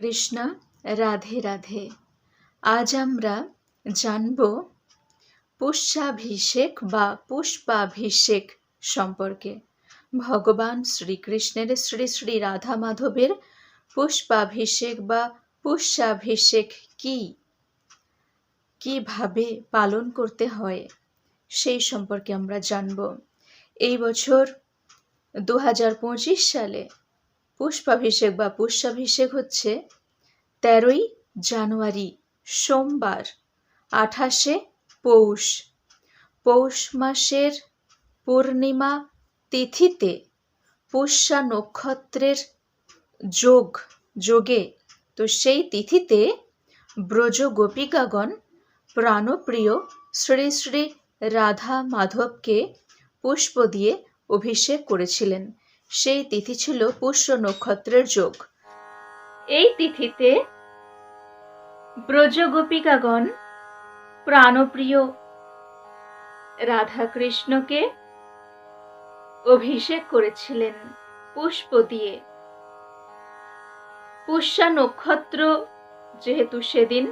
কৃষ্ণা, রাধে রাধে। আজ আমরা জানব পুষ্যাভিষেক বা পুষ্পাভিষেক সম্পর্কে। ভগবান শ্রীকৃষ্ণের শ্রী শ্রী রাধা মাধবের পুষ্পাভিষেক বা পুষ্যাভিষেক কি? কীভাবে পালন করতে হয়? সেই সম্পর্কে আমরা জানব। এই বছর দু হাজার পঁচিশ সালে পুষ্পাভিষেক বা পুষ্যাভিষেক হচ্ছে তেরোই জানুয়ারি, সোমবার, আঠাশে পৌষ। পৌষ মাসের পূর্ণিমা তিথিতে পুষ্যা নক্ষত্রের যোগ, যোগে। তো সেই তিথিতে ব্রজ গোপিকাগণ প্রাণপ্রিয় শ্রী শ্রী রাধা মাধবকে পুষ্প দিয়ে অভিষেক করেছিলেন। সেই তিথি ছিল পুষ্য নক্ষত্রের যোগ। এই তিথিতে ব্রজগোপিকাগণ প্রাণপ্রিয় রাধাকৃষ্ণকে অভিষেক করেছিলেন পুষ্প দিয়ে। পুষ্যা নক্ষত্র যেহেতু সেদিন,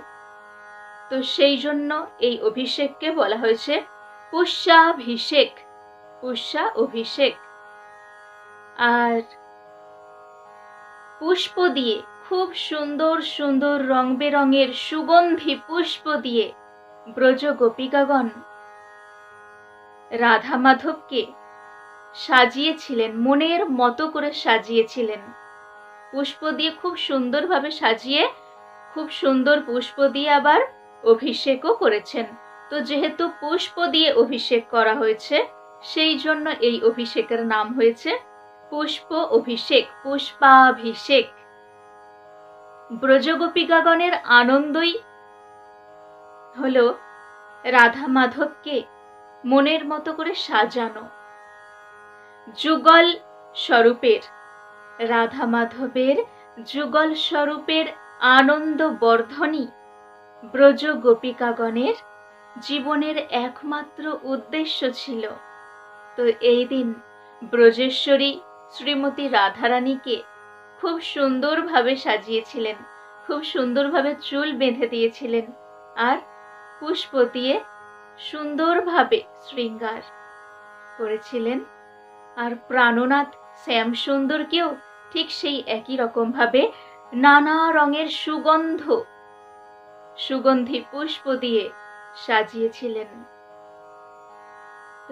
তো সেই জন্য এই অভিষেককে বলা হয়েছে পুষ্যাভিষেক পুষ্যা অভিষেক আর পুষ্প দিয়ে, খুব সুন্দর সুন্দর রং বেরঙের সুগন্ধি পুষ্প দিয়ে, ব্রজ গোপিকাগণ রাধা মাধবকে সাজিয়েছিলেন, মনের মতো করে সাজিয়েছিলেন। পুষ্প দিয়ে খুব সুন্দরভাবে সাজিয়ে, খুব সুন্দর পুষ্প দিয়ে আবার অভিষেকও করেছেন। তো যেহেতু পুষ্প দিয়ে অভিষেক করা হয়েছে, সেই জন্য এই অভিষেকের নাম হয়েছে পুষ্প অভিষেক, পুষ্পাভিষেক। ব্রজগোপিকাগণের আনন্দই হল রাধা মাধবকে মনের মতো করে সাজানো। যুগল স্বরূপের রাধা মাধবের যুগল স্বরূপের আনন্দ বর্ধনী ব্রজ গোপিকাগণের জীবনের একমাত্র উদ্দেশ্য ছিল। তো এই দিন ব্রজেশ্বরী শ্রীমতী রাধারানীকে খুব সুন্দরভাবে সাজিয়েছিলেন, খুব সুন্দরভাবে চুল বেঁধে দিয়েছিলেন আর পুষ্প দিয়ে সুন্দরভাবে শৃঙ্গার করেছিলেন। আর প্রাণনাথ শ্যাম সুন্দরকেও ঠিক সেই একই রকমভাবে নানা রঙের সুগন্ধ, সুগন্ধি পুষ্প দিয়ে সাজিয়েছিলেন।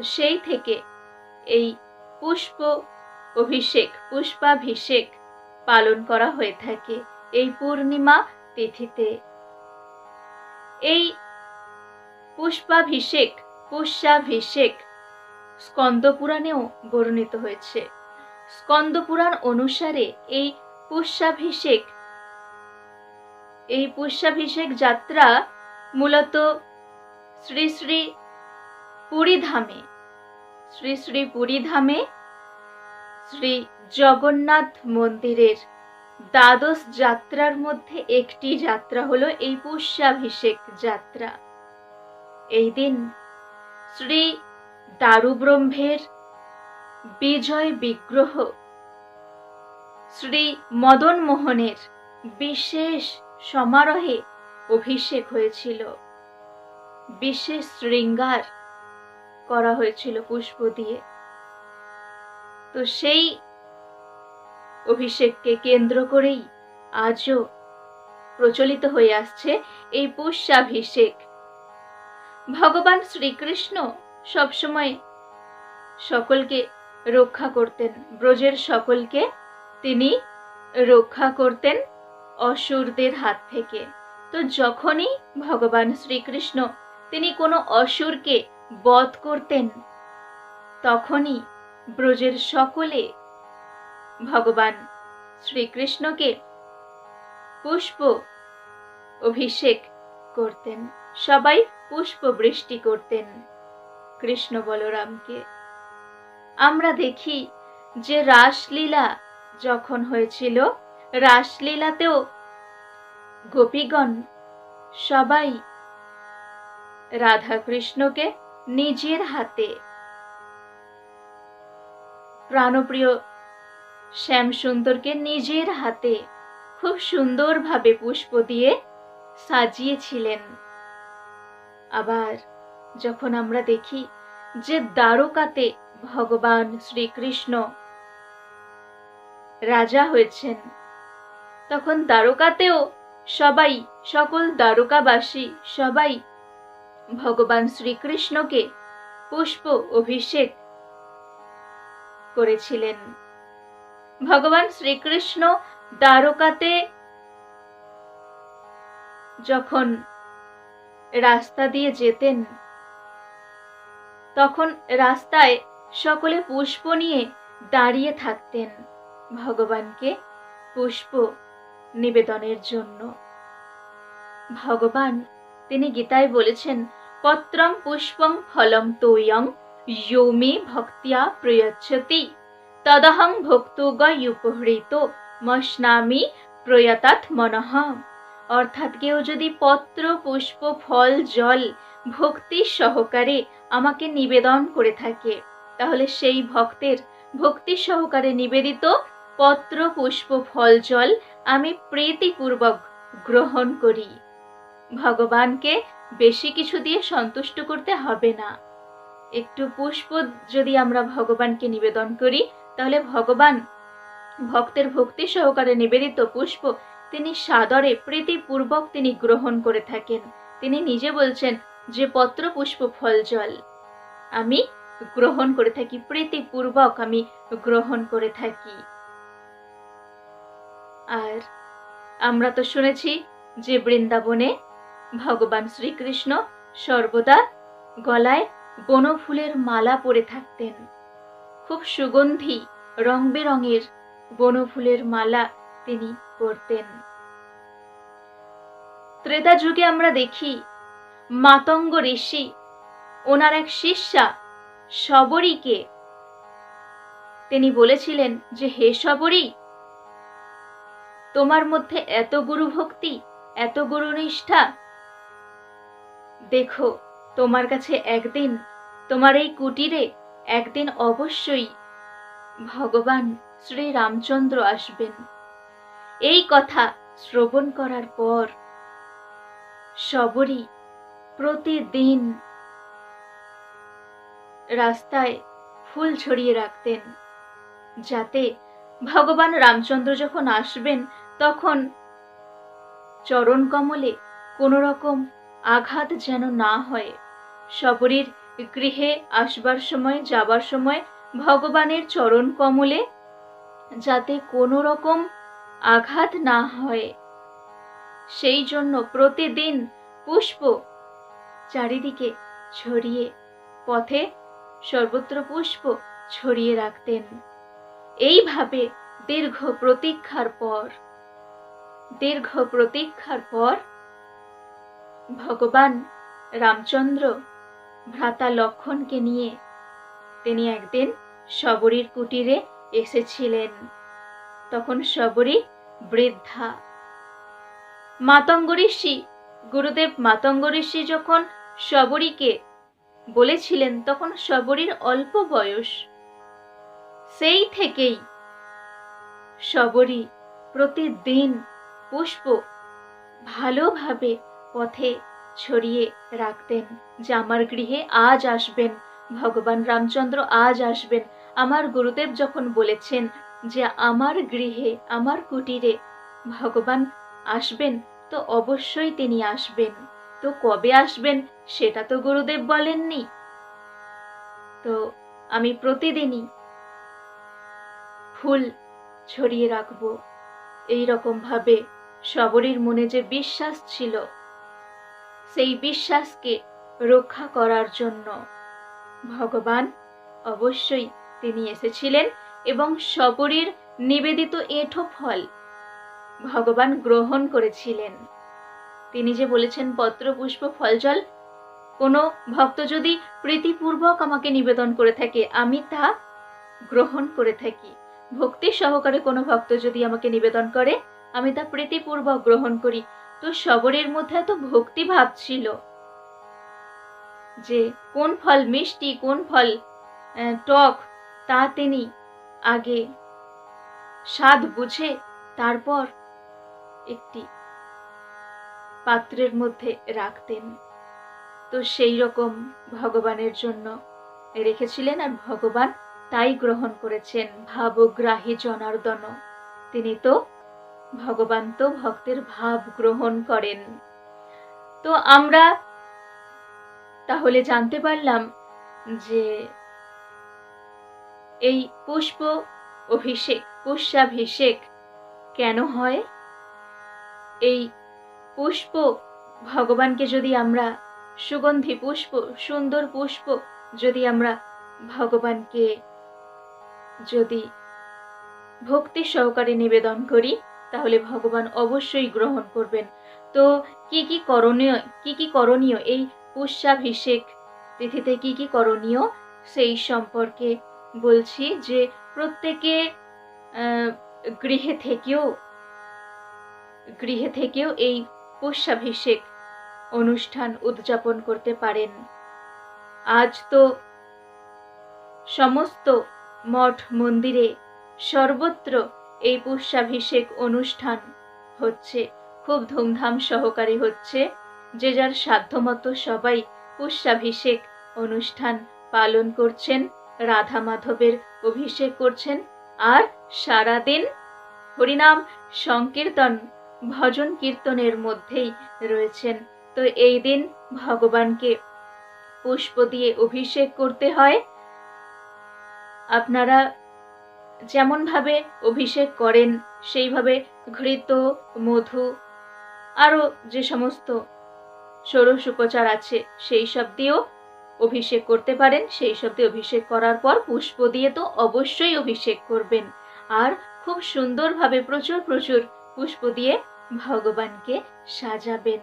সেই থেকে এই পুষ্প অভিষেক, পুষ্পাভিষেক পালন করা হয়ে থাকে এই পূর্ণিমা তিথিতে। এই পুষ্পাভিষেক, পুষ্যাভিষেক স্কন্দপুরাণেও বর্ণিত হয়েছে। স্কন্দপুরাণ অনুসারে এই পুষ্যাভিষেক এই পুষ্যাভিষেক যাত্রা মূলত শ্রী শ্রী পুরীধামে, শ্রী শ্রী পুরীধামে শ্রী জগন্নাথ মন্দিরের দ্বাদশ যাত্রার মধ্যে একটি যাত্রা হলো এই পুষ্যাভিষেক যাত্রা। এই দিন শ্রী দারুব্রহ্মের বিজয় বিগ্রহ, শ্রী মদন মোহনের বিশেষ সমারোহে অভিষেক হয়েছিল। বিশেষ শৃঙ্গার করা হয়েছিল পুষ্প দিয়ে। তো সেই অভিষেককে কেন্দ্র করেই আজও প্রচলিত হয়ে আসছে এই পুষ্যাভিষেক। ভগবান শ্রীকৃষ্ণ সবসময় সকলকে রক্ষা করতেন, ব্রজের সকলকে তিনি রক্ষা করতেন অসুরদের হাত থেকে। তো যখনই ভগবান শ্রীকৃষ্ণ তিনি কোনো অসুরকে বধ করতেন, তখনই ব্রজের সকলে। ভগবান শ্রীকৃষ্ণকে পুষ্প অভিষেক করতেন। সবাই পুষ্প বৃষ্টি করতেন কৃষ্ণ বলরামকে। আমরা দেখি যে রাসলীলা যখন হয়েছিল, রাসলীলাতেও গোপীগণ সবাই রাধা কৃষ্ণকে নিজের হাতে প্রাণপ্রিয় শ্যাম সুন্দরকে নিজের হাতে খুব সুন্দরভাবে পুষ্প দিয়ে সাজিয়েছিলেন। আবার যখন আমরা দেখি যে দ্বারকাতে ভগবান শ্রীকৃষ্ণ রাজা হয়েছেন, তখন দ্বারকাতেও সবাই, সকল দ্বারকাবাসী, সবাই ভগবান শ্রীকৃষ্ণকে পুষ্প অভিষেক করেছিলেন। ভগবান শ্রীকৃষ্ণ দ্বারকাতে যখন রাস্তা দিয়ে যেতেন, তখন রাস্তায় সকলে পুষ্প নিয়ে দাঁড়িয়ে থাকতেন ভগবানকে পুষ্প নিবেদনের জন্য। ভগবান তিনি গীতায় বলেছেন, পত্রং পুষ্পং ফলম তোয়ং ইয়মে ভক্তিয়া প্রয়চ্ছতি তদহং ভক্তুগয়ুপহৃত মস্নামি প্রয়তাৎ মনঃ অর্থাৎ কেউ যদি পত্র, পুষ্প, ফল, জল, ভক্তি সহকারে আমাকে নিবেদন করে থাকে, তাহলে সেই ভক্তের ভক্তি সহকারে নিবেদিত পত্র, পুষ্প, ফল, জল আমি প্রীতিপূর্বক গ্রহণ করি। ভগবানকে বেশি কিছু দিয়ে সন্তুষ্ট করতে হবে না। একটু পুষ্প যদি আমরা ভগবানকে নিবেদন করি, তাহলে ভগবান ভক্তের ভক্তি সহকারে নিবেদিত পুষ্প তিনি সাদরে প্রীতিপূর্বক তিনি গ্রহণ করে থাকেন। তিনি নিজে বলছেন যে, পত্র পুষ্প ফল জল। আমি গ্রহণ করে থাকি, প্রীতিপূর্বক আমি গ্রহণ করে থাকি। আর আমরা তো শুনেছি যে বৃন্দাবনে ভগবান শ্রীকৃষ্ণ সর্বদা গলায় বনফুলের মালা পরে থাকতেন। খুব সুগন্ধি রং বেরঙের বনফুলের মালা তিনি পরতেন। ত্রেতা যুগে আমরা দেখি, মাতঙ্গ ঋষি, ওনার এক শিষ্যা, শবরীকে। তিনি বলেছিলেন যে, হে শবরী, তোমার মধ্যে এত গুরু ভক্তি এত গুরু নিষ্ঠা দেখো তোমার কাছে একদিন, তোমার এই কুটিরে একদিন অবশ্যই ভগবান শ্রী রামচন্দ্র আসবেন। এই কথা শ্রবণ করার পর সবরই প্রতিদিন রাস্তায় ফুল ছড়িয়ে রাখতেন, যাতে ভগবান রামচন্দ্র যখন আসবেন, তখন চরণ কমলে কোনো রকম আঘাত যেন না হয়। সবরীর গৃহে আসবার সময়, যাবার সময় ভগবানের চরণ কমলে যাতে কোনো রকম আঘাত না হয়। সেই জন্য প্রতিদিন পুষ্প চারিদিকে ছড়িয়ে, পথে সর্বত্র পুষ্প ছড়িয়ে রাখতেন। এইভাবে দীর্ঘ প্রতীক্ষার পর, দীর্ঘ প্রতীক্ষার পর ভগবান রামচন্দ্র ভ্রাতা লক্ষণকে নিয়ে তিনি একদিন শবরীর কুটিরে এসেছিলেন। তখন শবরী বৃদ্ধা। মাতঙ্গ ঋষি, গুরুদেব মাতঙ্গ ঋষি যখন শবরীকে বলেছিলেন, তখন শবরীর অল্প বয়স। সেই থেকেই শবরী প্রতিদিন পুষ্প ভালোভাবে পথে ছড়িয়ে রাখতেন যে আমার গৃহে আজ আসবেন। ভগবান রামচন্দ্র আজ আসবেন। আমার গুরুদেব যখন বলেছেন যে আমার গৃহে, আমার কুটিরে ভগবান আসবেন, তো অবশ্যই তিনি আসবেন। তো কবে আসবেন সেটা তো গুরুদেব বলেননি। তো আমি প্রতিদিনই ফুল ছড়িয়ে রাখব। এই রকম ভাবে সবরীর মনে যে বিশ্বাস ছিল সেই বিশ্বাসকে রক্ষা করার জন্য। ভগবান অবশ্যই তিনি এসেছিলেন এবং সবরীর নিবেদিত এঁঠো ফল ভগবান গ্রহণ করেছিলেন। তিনি যে বলেছেন, পত্র, পুষ্প, ফল, জল, কোনো ভক্ত যদি প্রীতিপূর্বক আমাকে নিবেদন করে থাকে, আমি তা গ্রহণ করে থাকি। ভক্তি সহকারে কোনো ভক্ত যদি আমাকে নিবেদন করে, আমি তা প্রীতিপূর্বক গ্রহণ করি তো সবরের মধ্যে এত ভক্তি ভাব ছিল যে কোন ফল মিষ্টি, কোন ফল টক, তা তিনি আগে স্বাদ বুঝে তারপর একটি পাত্রের মধ্যে রাখতেন। তো সেই রকম ভগবানের জন্য রেখেছিলেন আর ভগবান তাই গ্রহণ করেছেন। ভাবগ্রাহী জনার্দন। তিনি তো ভগবান তো ভক্তের ভাব গ্রহণ করেন। তো আমরা তাহলে জানতে পারলাম যে এই পুষ্প অভিষেক, পুষ্যাভিষেক কেন হয়? এই পুষ্প, ভগবানকে যদি আমরা সুগন্ধি পুষ্প, সুন্দর পুষ্প যদি আমরা ভগবানকে যদি ভক্তি সহকারে নিবেদন করি তাহলে ভগবান অবশ্যই গ্রহণ করবেন। তো কি কি করণীয়, কি কি করণীয় এই পুষ্যাভিষেক তিথিতে কি কি করণীয় সেই সম্পর্কে বলছি যে প্রত্যেকে গৃহে থেকেও গৃহে থেকেও এই পুষ্যাভিষেক অনুষ্ঠান উদযাপন করতে পারেন। আজ তো সমস্ত মঠ মন্দিরে সর্বত্র এই পুষ্যাভিষেক অনুষ্ঠান হচ্ছে, খুব ধুমধাম সহকারে হচ্ছে। যে যার সাধ্যমতো সবাই পুষ্যাভিষেক অনুষ্ঠান পালন করছেন, রাধা মাধবের অভিষেক করছেন, আর সারাদিন হরিনাম সংকীর্তন, ভজন কীর্তনের মধ্যেই রয়েছেন। তো এই দিন ভগবানকে পুষ্প দিয়ে অভিষেক করতে হয়। আপনারা যেমনভাবে অভিষেক করেন, সেইভাবে ঘৃত, মধু, আরও যে সমস্ত ষোড়শ উপচার আছে, সেই সব দিয়েও অভিষেক করতে পারেন। সেই সব দিয়ে অভিষেক করার পর পুষ্প দিয়ে তো অবশ্যই অভিষেক করবেন। আর খুব সুন্দরভাবে প্রচুর প্রচুর পুষ্প দিয়ে ভগবানকে সাজাবেন।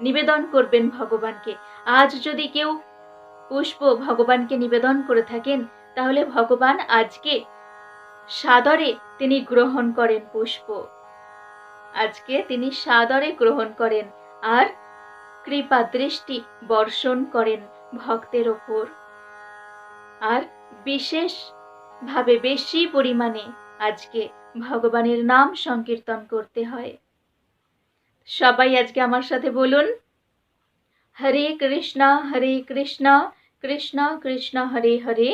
নিবেদন করবেন ভগবানকে। আজ যদি কেউ পুষ্প ভগবানকে নিবেদন করে থাকেন, তাহলে ভগবান আজকে সাদরে তিনি গ্রহণ করেন পুষ্প। আজকে তিনি সাদরে গ্রহণ করেন আর কৃপা দৃষ্টি বর্ষণ করেন ভক্তের ওপর। আর বিশেষ ভাবে বেশি পরিমাণে আজকে ভগবানের নাম সংকীর্তন করতে হয়। সবাই আজকে আমার সাথে বলুন, হরে কৃষ্ণ হরে কৃষ্ণ কৃষ্ণ কৃষ্ণ, হরে হরে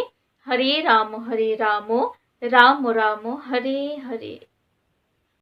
হরে রাম হরে রাম। রাম রাম হরে হরে